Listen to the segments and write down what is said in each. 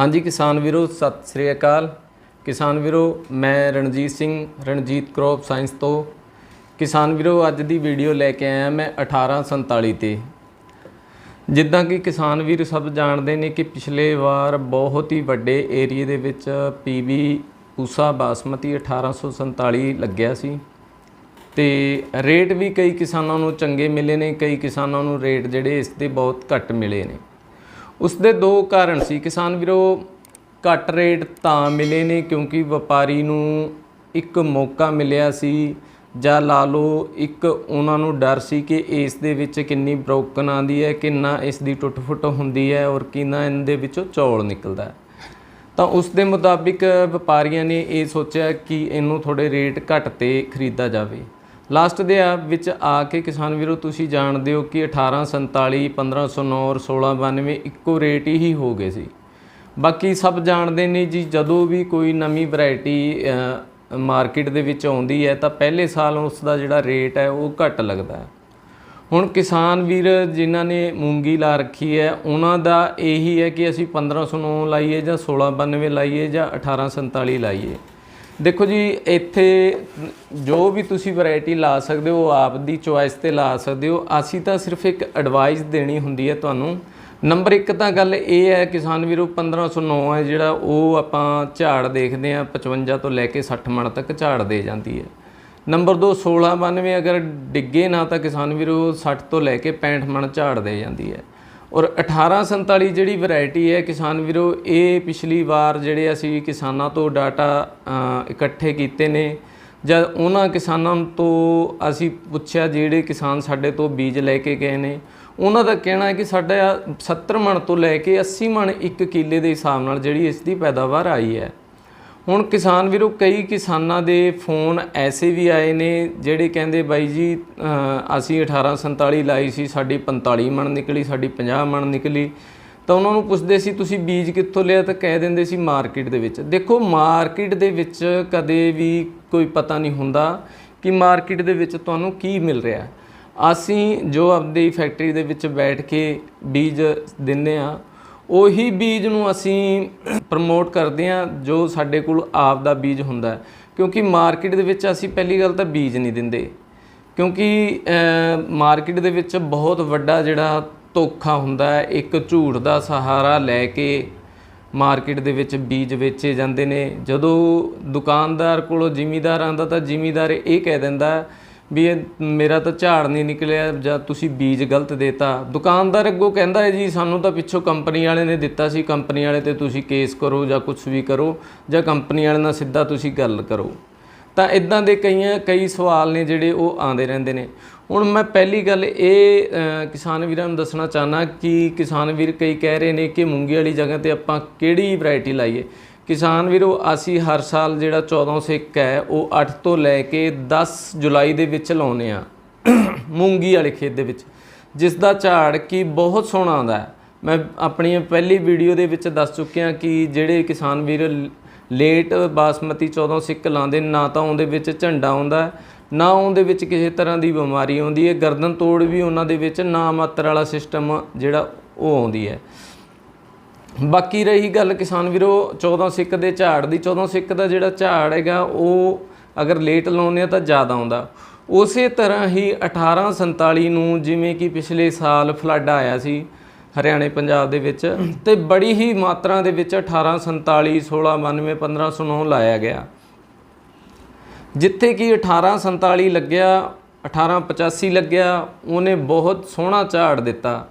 ਹਾਂਜੀ, ਕਿਸਾਨ ਵੀਰੋ, ਸਤਿ ਸ੍ਰੀ ਅਕਾਲ। ਕਿਸਾਨ ਵੀਰੋ, ਮੈਂ ਰਣਜੀਤ ਸਿੰਘ, ਰਣਜੀਤ ਕ੍ਰੋਪ ਸਾਇੰਸ ਤੋਂ। ਕਿਸਾਨ ਵੀਰੋ, ਅੱਜ ਦੀ ਵੀਡੀਓ ਲੈ ਕੇ ਆਇਆ ਮੈਂ 1847 ਤੇ। ਜਿੱਦਾਂ ਕਿ ਕਿਸਾਨ ਵੀਰ ਸਭ ਜਾਣਦੇ ਨੇ ਕਿ ਪਿਛਲੇ ਵਾਰ ਬਹੁਤ ਹੀ ਵੱਡੇ ਏਰੀਏ ਦੇ ਵਿੱਚ ਪੀਬੀ ਊਸਾ ਬਾਸਮਤੀ 1847 ਲੱਗਿਆ ਸੀ। ਤੇ ਰੇਟ ਵੀ ਕਈ ਕਿਸਾਨਾਂ ਨੂੰ ਚੰਗੇ ਮਿਲੇ ਨੇ, ਕਈ ਕਿਸਾਨਾਂ ਨੂੰ ਰੇਟ ਜਿਹੜੇ ਇਸ ਦੇ ਬਹੁਤ ਘੱਟ ਮਿਲੇ ਨੇ। ਉਸ ਦੇ ਦੋ ਕਾਰਨ ਸੀ। ਕਿਸਾਨ ਵੀਰੋ, ਘੱਟ ਰੇਟ ਤਾਂ ਮਿਲੇ ਨੇ ਕਿਉਂਕਿ ਵਪਾਰੀ ਨੂੰ ਇੱਕ ਮੌਕਾ ਮਿਲਿਆ ਸੀ ਜਾਂ ਲਾ ਲਓ ਇੱਕ ਉਹਨਾਂ ਨੂੰ ਡਰ ਸੀ ਕਿ ਇਸ ਦੇ ਵਿੱਚ ਕਿੰਨੀ ਬ੍ਰੋਕਨ ਆਂਦੀ ਹੈ, ਕਿੰਨਾ ਇਸ ਦੀ ਟੁੱਟ-ਫੁੱਟ ਹੁੰਦੀ ਹੈ ਔਰ ਕਿੰਨਾ ਇਹਦੇ ਵਿੱਚੋਂ ਚੌਲ ਨਿਕਲਦਾ ਹੈ। ਤਾਂ ਉਸ ਦੇ ਮੁਤਾਬਿਕ ਵਪਾਰੀਆਂ ਨੇ ਇਹ ਸੋਚਿਆ ਕਿ ਇਹਨੂੰ ਥੋੜੇ ਰੇਟ ਘੱਟ ਤੇ ਖਰੀਦਾ ਜਾਵੇ। ਲਾਸਟ ਦੇ ਆ, ਵਿੱਚ ਆ ਕੇ ਕਿਸਾਨ ਵੀਰੋ, ਤੁਸੀਂ ਜਾਣਦੇ ਹੋ ਕਿ 1847 1509 ਔਰ 1692 ਇੱਕੋ ਰੇਟ ਹੀ ਹੋ ਗਏ ਸੀ। ਬਾਕੀ ਸਭ ਜਾਣਦੇ ਨੇ ਜੀ, ਜਦੋਂ ਵੀ ਕੋਈ ਨਵੀਂ ਵੈਰਾਈਟੀ ਮਾਰਕੀਟ ਦੇ ਵਿੱਚ ਆਉਂਦੀ ਹੈ, ਤਾਂ ਪਹਿਲੇ ਸਾਲ ਉਸ ਦਾ ਜਿਹੜਾ ਰੇਟ ਹੈ, ਉਹ ਘੱਟ ਲੱਗਦਾ ਹੈ। ਹੁਣ ਕਿਸਾਨ ਵੀਰ, ਜਿਨ੍ਹਾਂ ਨੇ ਮੂੰਗੀ ਲਾ ਰੱਖੀ ਹੈ, ਉਹਨਾਂ ਦਾ ਇਹੀ ਹੈ ਕਿ ਅਸੀਂ 1509 ਲਾਈਏ ਜਾਂ 1692 ਲਾਈਏ ਜਾਂ 1847 ਲਾਈਏ। ਦੇਖੋ ਜੀ, ਇੱਥੇ ਜੋ ਵੀ ਤੁਸੀਂ ਵੈਰਾਈਟੀ ਲਾ ਸਕਦੇ ਹੋ ਉਹ ਆਪ ਦੀ ਚੁਆਇਸ ਤੇ ਲਾ ਸਕਦੇ ਹੋ, ਅਸੀਂ ਤਾਂ ਸਿਰਫ ਇੱਕ ਐਡਵਾਈਸ ਦੇਣੀ ਹੁੰਦੀ ਹੈ ਤੁਹਾਨੂੰ। ਨੰਬਰ 1 ਤਾਂ ਗੱਲ ਇਹ ਹੈ, ਕਿਸਾਨ ਵੀਰੋ 1509 ਹੈ ਜਿਹੜਾ, ਉਹ ਆਪਾਂ ਝਾੜ ਦੇਖਦੇ ਆ 55 ਤੋਂ ਲੈ ਕੇ 60 ਮਣ ਤੱਕ ਝਾੜ ਦੇ ਜਾਂਦੀ ਹੈ। ਨੰਬਰ 2 1692 ਅਗਰ ਡਿੱਗੇ ਨਾ ਤਾਂ ਕਿਸਾਨ ਵੀਰੋ 60 ਤੋਂ ਲੈ ਕੇ 65 ਮਣ ਝਾੜ ਦੇ ਜਾਂਦੀ ਹੈ। ਔਰ 1847 ਜਿਹੜੀ ਵੈਰਾਈਟੀ ਹੈ ਕਿਸਾਨ ਵੀਰੋ, ਇਹ ਪਿਛਲੀ ਵਾਰ ਜਿਹੜੇ ਅਸੀਂ ਕਿਸਾਨਾਂ ਤੋਂ ਡਾਟਾ ਇਕੱਠੇ ਕੀਤੇ ਨੇ ਜਦ ਉਹਨਾਂ ਕਿਸਾਨਾਂ ਤੋਂ ਅਸੀਂ ਪੁੱਛਿਆ ਜਿਹੜੇ ਕਿਸਾਨ ਸਾਡੇ ਤੋਂ ਬੀਜ ਲੈ ਕੇ ਗਏ ਨੇ, ਉਹਨਾਂ ਦਾ ਕਹਿਣਾ ਹੈ ਕਿ ਸਾਡਾ 70 ਮਣ ਤੋਂ ਲੈ ਕੇ 80 ਮਣ ਇੱਕ ਕਿੱਲੇ ਦੇ ਹਿਸਾਬ ਨਾਲ ਜਿਹੜੀ ਇਸ ਦੀ ਪੈਦਾਵਾਰ ਆਈ ਹੈ। ਹੁਣ ਕਿਸਾਨ ਵੀਰੋ ਕਈ ਕਿਸਾਨਾਂ ਦੇ ਫੋਨ ਐਸੇ ਵੀ ਆਏ ਨੇ ਜਿਹੜੇ ਕਹਿੰਦੇ ਬਾਈ ਜੀ ਅ, ਅਸੀਂ 1847 ਲਾਈ ਸੀ ਸਾਡੀ 45 ਮਣ ਨਿਕਲੀ ਸਾਡੀ 50 ਮਣ ਨਿਕਲੀ। ਤਾਂ ਉਹਨਾਂ ਨੂੰ ਪੁੱਛਦੇ ਸੀ ਤੁਸੀਂ ਬੀਜ ਕਿੱਥੋਂ ਲਿਆ? ਤਾਂ ਕਹਿ ਦਿੰਦੇ ਸੀ ਮਾਰਕੀਟ ਦੇ ਵਿੱਚ। ਦੇਖੋ ਮਾਰਕੀਟ ਦੇ ਵਿੱਚ ਕਦੇ ਵੀ ਕੋਈ ਪਤਾ ਨਹੀਂ ਹੁੰਦਾ ਕਿ ਮਾਰਕੀਟ ਦੇ ਵਿੱਚ ਤੁਹਾਨੂੰ ਕੀ ਮਿਲ ਰਿਹਾ। ਅਸੀਂ ਜੋ ਆਪਦੀ ਫੈਕਟਰੀ ਦੇ ਵਿੱਚ ਬੈਠ ਕੇ ਬੀਜ ਦਿੰਨੇ ਆ ਉਹੀ ਬੀਜ ਨੂੰ ਅਸੀਂ ਪ੍ਰਮੋਟ ਕਰਦੇ ਹਾਂ ਜੋ ਸਾਡੇ ਕੋਲ ਆਪ ਦਾ ਬੀਜ ਹੁੰਦਾ ਹੈ। ਕਿਉਂਕਿ ਮਾਰਕੀਟ ਦੇ ਵਿੱਚ ਅਸੀਂ ਪਹਿਲੀ ਗੱਲ ਤਾਂ ਬੀਜ ਨਹੀਂ ਦਿੰਦੇ। ਕਿਉਂਕਿ ਮਾਰਕੀਟ ਦੇ ਵਿੱਚ ਬਹੁਤ ਵੱਡਾ ਜਿਹੜਾ ਧੋਖਾ ਹੁੰਦਾ ਹੈ, ਇੱਕ ਝੂਠ ਦਾ ਸਹਾਰਾ ਲੈ ਕੇ ਮਾਰਕੀਟ ਦੇ ਵਿੱਚ ਬੀਜ ਵੇਚੇ ਜਾਂਦੇ ਨੇ। ਜਦੋਂ ਦੁਕਾਨਦਾਰ ਕੋਲੋਂ ਜ਼ਿਮੀਦਾਰ ਆਂਦਾ ਤਾਂ ਜ਼ਿਮੀਦਾਰ ਇਹ ਕਹਿ ਦਿੰਦਾ ਵੀ ਇਹ ਮੇਰਾ ਤਾਂ ਝਾੜ ਨਹੀਂ ਨਿਕਲਿਆ ਜਾਂ ਤੁਸੀਂ ਬੀਜ ਗਲਤ ਦੇਤਾ। ਦੁਕਾਨਦਾਰ ਅੱਗੋਂ ਕਹਿੰਦਾ ਹੈ ਜੀ, ਸਾਨੂੰ ਤਾਂ ਪਿੱਛੋਂ ਕੰਪਨੀ ਵਾਲੇ ਨੇ ਦਿੱਤਾ ਸੀ, ਕੰਪਨੀ ਵਾਲੇ ਤੇ ਤੁਸੀਂ ਕੇਸ ਕਰੋ ਜਾਂ ਕੁਝ ਵੀ ਕਰੋ ਜਾਂ ਕੰਪਨੀ ਵਾਲੇ ਨਾਲ ਸਿੱਧਾ ਤੁਸੀਂ ਗੱਲ ਕਰੋ। ਤਾਂ ਇਦਾਂ ਦੇ ਕਈਆਂ, ਕਈ ਸਵਾਲ ਨੇ ਜਿਹੜੇ ਉਹ ਆਉਂਦੇ ਰਹਿੰਦੇ ਨੇ। ਹੁਣ ਮੈਂ ਪਹਿਲੀ ਗੱਲ ਇਹ ਕਿਸਾਨ ਵੀਰਾਂ ਨੂੰ ਦੱਸਣਾ ਚਾਹਨਾ ਕਿ ਕਿਸਾਨ ਵੀਰ ਕਈ ਕਹਿ ਰਹੇ ਨੇ ਕਿ ਮੂੰਗੀ ਵਾਲੀ ਜਗ੍ਹਾ ਤੇ ਆਪਾਂ ਕਿਹੜੀ ਵੈਰਾਈਟੀ ਲਾਈਏ? ਕਿਸਾਨ ਵੀਰੋ, ਅਸੀਂ ਹਰ ਸਾਲ ਜਿਹੜਾ 1401 ਹੈ, ਉਹ 8 ਤੋਂ ਲੈ ਕੇ 10 ਜੁਲਾਈ ਦੇ ਵਿੱਚ ਲਾਉਨੇ ਆ ਮੂੰਗੀ ਵਾਲੇ ਖੇਤ ਦੇ ਵਿੱਚ। ਜਿਸ ਦਾ ਝਾੜ ਕੀ ਬਹੁਤ ਸੋਹਣਾ ਆਉਂਦਾ ਮੈਂ ਆਪਣੀ ਪਹਿਲੀ ਵੀਡੀਓ ਦੇ ਵਿੱਚ ਦੱਸ ਚੁੱਕਿਆ ਕਿ ਜਿਹੜੇ ਕਿਸਾਨ ਵੀਰ ਲੇਟ ਬਾਸਮਤੀ 14 ਸਿੱਕ ਲਾਉਂਦੇ, ਨਾ ਤਾਂ ਉਹਦੇ ਵਿੱਚ ਝੰਡਾ ਆਉਂਦਾ ਨਾ ਉਹਦੇ ਵਿੱਚ ਕਿਸੇ ਤਰ੍ਹਾਂ ਦੀ ਬਿਮਾਰੀ ਆਉਂਦੀ ਹੈ, ਗਰਦਨ ਤੋੜ ਵੀ ਉਹਨਾਂ ਦੇ ਵਿੱਚ ਨਾ ਮਾਤਰ ਵਾਲਾ ਸਿਸਟਮ ਜਿਹੜਾ ਉਹ ਆਉਂਦੀ ਹੈ। ਬਾਕੀ ਰਹੀ ਗੱਲ ਕਿਸਾਨ ਵੀਰੋ 14 ਸਿੱਕ ਦੇ ਝਾੜ ਦੀ। 14 ਸਿੱਕ ਦਾ ਜਿਹੜਾ ਝਾੜ ਹੈਗਾ, ਉਹ ਅਗਰ ਲੇਟ ਲਾਉਂਦੇ ਆ ਤਾਂ ਜ਼ਿਆਦਾ ਆਉਂਦਾ। ਉਸੇ ਤਰ੍ਹਾਂ ਹੀ 1847 ਨੂੰ ਜਿਵੇਂ ਕਿ ਪਿਛਲੇ ਸਾਲ ਫਲੱਡ ਆਇਆ ਸੀ ਹਰਿਆਣੇ, ਪੰਜਾਬ ਦੇ ਵਿੱਚ, ਤੇ ਬੜੀ ਹੀ ਮਾਤਰਾ ਦੇ ਵਿੱਚ 1847 1692 1509 ਲਾਇਆ ਗਿਆ। ਜਿੱਥੇ ਕਿ 1847 ਲੱਗਿਆ 1885 ਲੱਗਿਆ, ਉਹਨੇ ਬਹੁਤ ਸੋਹਣਾ ਝਾੜ ਦਿੱਤਾ।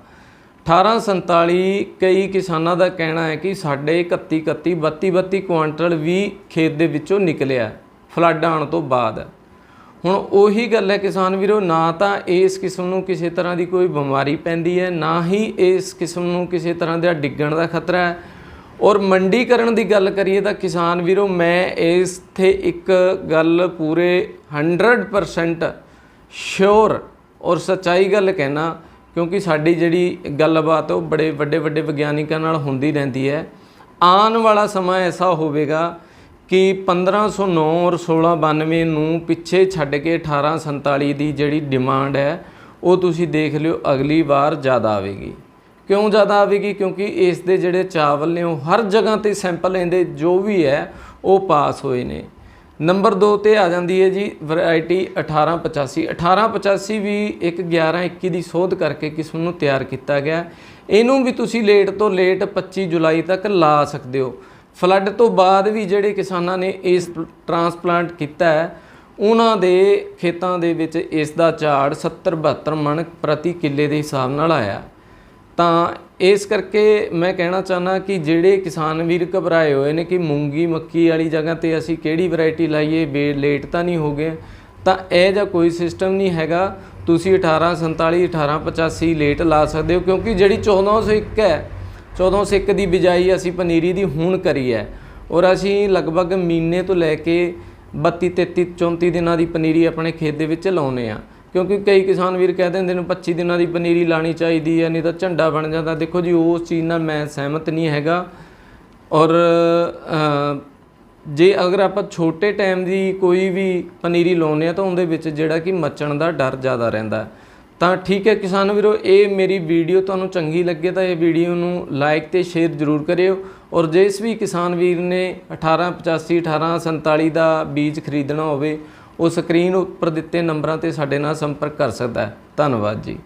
1847 ਕਈ ਕਿਸਾਨਾਂ ਦਾ ਕਹਿਣਾ ਹੈ ਕਿ ਸਾਡੇ 31 31 32 32 ਕੁਆਂਟਲ ਵੀ ਖੇਤ ਦੇ ਵਿੱਚੋਂ ਨਿਕਲਿਆ ਫਲੱਡ ਆਉਣ ਤੋਂ ਬਾਅਦ। ਹੁਣ ਉਹੀ ਗੱਲ ਹੈ ਕਿਸਾਨ ਵੀਰੋ, ਨਾ ਤਾਂ ਇਸ ਕਿਸਮ ਨੂੰ ਕਿਸੇ ਤਰ੍ਹਾਂ ਦੀ ਕੋਈ ਬਿਮਾਰੀ ਪੈਂਦੀ ਹੈ, ਨਾ ਹੀ ਇਸ ਕਿਸਮ ਨੂੰ ਕਿਸੇ ਤਰ੍ਹਾਂ ਦਾ ਡਿੱਗਣ ਦਾ ਖਤਰਾ ਹੈ। ਔਰ ਮੰਡੀਕਰਨ ਦੀ ਗੱਲ ਕਰੀਏ ਤਾਂ ਕਿਸਾਨ ਵੀਰੋ, ਮੈਂ ਇਸ ਤੇ ਇੱਕ ਗੱਲ ਪੂਰੇ 100% ਸ਼ੋਰ ਔਰ ਸੱਚਾਈ ਗੱਲ ਕਹਿਣਾ ਕਿਉਂਕਿ ਸਾਡੀ ਜਿਹੜੀ ਗੱਲਬਾਤ ਉਹ ਬੜੇ ਵੱਡੇ ਵੱਡੇ ਵਿਗਿਆਨਿਕਾਂ ਨਾਲ ਹੁੰਦੀ ਰਹਿੰਦੀ ਹੈ। ਆਉਣ ਵਾਲਾ ਸਮਾਂ ਐਸਾ ਹੋਵੇਗਾ ਕਿ 1509 ਔਰ 1692 ਨੂੰ ਪਿੱਛੇ ਛੱਡ ਕੇ 1847 ਦੀ ਜਿਹੜੀ ਡਿਮਾਂਡ ਹੈ, ਉਹ ਤੁਸੀਂ ਦੇਖ ਲਿਓ ਅਗਲੀ ਵਾਰ ਜ਼ਿਆਦਾ ਆਵੇਗੀ। ਕਿਉਂ ਜ਼ਿਆਦਾ ਆਵੇਗੀ? ਕਿਉਂਕਿ ਇਸ ਦੇ ਜਿਹੜੇ ਚਾਵਲ ਨੇ, ਉਹ ਹਰ ਜਗ੍ਹਾ ਤੇ ਸੈਂਪਲ ਇਹਦੇ ਜੋ ਵੀ ਹੈ, ਉਹ ਪਾਸ ਹੋਏ ਨੇ। ਨੰਬਰ 2 ਤੇ ਆ ਜਾਂਦੀ ਹੈ ਜੀ ਵੈਰਾਈਟੀ 1885 1885 ਵੀ ਇੱਕ 1121 ਦੀ ਸੋਧ ਕਰਕੇ ਕਿਸਮ ਨੂੰ ਤਿਆਰ ਕੀਤਾ ਗਿਆ। ਇਹਨੂੰ ਵੀ ਤੁਸੀਂ ਲੇਟ ਤੋਂ ਲੇਟ 25 ਜੁਲਾਈ ਤੱਕ ਲਾ ਸਕਦੇ ਹੋ। ਫਲੱਡ ਤੋਂ ਬਾਅਦ ਵੀ ਜਿਹੜੇ ਕਿਸਾਨਾਂ ਨੇ ਇਸ ਟਰਾਂਸਪਲਾਂਟ ਕੀਤਾ ਹੈ, ਉਹਨਾਂ ਦੇ ਖੇਤਾਂ ਦੇ ਵਿੱਚ ਇਸ ਦਾ ਝਾੜ 70 72 ਮਣ ਪ੍ਰਤੀ ਕਿੱਲੇ ਦੇ ਹਿਸਾਬ ਨਾਲ ਆਇਆ। ਤਾਂ ਇਸ ਕਰਕੇ ਮੈਂ ਕਹਿਣਾ ਚਾਹਨਾ ਕਿ ਜਿਹੜੇ ਕਿਸਾਨ ਵੀਰ ਘਬਰਾਏ ਹੋਏ ਨੇ ਕਿ ਮੂੰਗੀ ਮੱਕੀ ਵਾਲੀ ਜਗ੍ਹਾ ਤੇ ਅਸੀਂ ਕਿਹੜੀ ਵੈਰਾਈਟੀ ਲਾਈਏ ਬੇ ਲੇਟ ਤਾਂ ਨਹੀਂ ਹੋ ਗਏ, ਤਾਂ ਇਹ ਜਿਹਾ ਕੋਈ ਸਿਸਟਮ ਨਹੀਂ ਹੈਗਾ। ਤੁਸੀਂ 1847 1885 ਲੇਟ ਲਾ ਸਕਦੇ ਹੋ, ਕਿਉਂਕਿ ਜਿਹੜੀ 1401 ਹੈ 1401 ਦੀ ਬਿਜਾਈ ਅਸੀਂ ਪਨੀਰੀ ਦੀ ਹੁਣ ਕਰੀ ਹੈ। ਔਰ ਅਸੀਂ ਲਗਭਗ ਮਹੀਨੇ ਤੋਂ ਲੈ ਕੇ 32 33 34 ਦਿਨਾਂ ਦੀ ਪਨੀਰੀ ਆਪਣੇ ਖੇਤ ਦੇ ਵਿੱਚ ਲਾਉਨੇ ਆ ਕਿਉਂਕਿ ਕਈ ਕਿਸਾਨ ਵੀਰ ਕਹਿ ਦਿੰਦੇ ਨੇ 25 ਦਿਨਾਂ ਦੀ ਪਨੀਰੀ ਲਾਣੀ ਚਾਹੀਦੀ ਹੈ, ਨਹੀਂ ਤਾਂ ਝੰਡਾ ਬਣ ਜਾਂਦਾ। ਦੇਖੋ ਜੀ, ਉਸ ਚੀਜ਼ ਨਾਲ ਮੈਂ ਸਹਿਮਤ ਨਹੀਂ ਹੈਗਾ। ਔਰ ਜੇ ਅਗਰ ਆਪਾਂ ਛੋਟੇ ਟਾਈਮ ਦੀ ਕੋਈ ਵੀ ਪਨੀਰੀ ਲਾਉਂਦੇ ਆ ਤਾਂ ਉਹਦੇ ਵਿੱਚ ਜਿਹੜਾ ਕਿ ਮੱਚਣ ਦਾ ਡਰ ਜ਼ਿਆਦਾ ਰਹਿੰਦਾ ਤਾਂ ਠੀਕ ਹੈ ਕਿਸਾਨ ਵੀਰੋ, ਇਹ ਮੇਰੀ ਵੀਡੀਓ ਤੁਹਾਨੂੰ ਚੰਗੀ ਲੱਗੇ ਤਾਂ ਇਹ ਵੀਡੀਓ ਨੂੰ ਲਾਈਕ ਤੇ ਸ਼ੇਅਰ ਜ਼ਰੂਰ ਕਰਿਓ। ਔਰ ਜਿਸ ਵੀ ਕਿਸਾਨ ਵੀਰ ਨੇ 1885 1847 ਦਾ ਬੀਜ ਖਰੀਦਣਾ ਹੋਵੇ ਉਹ ਸਕਰੀਨ ਉੱਪਰ ਦਿੱਤੇ ਨੰਬਰਾਂ ਤੇ ਸਾਡੇ ਨਾਲ ਸੰਪਰਕ ਕਰ ਸਕਦਾ ਹੈ। ਧੰਨਵਾਦ ਜੀ।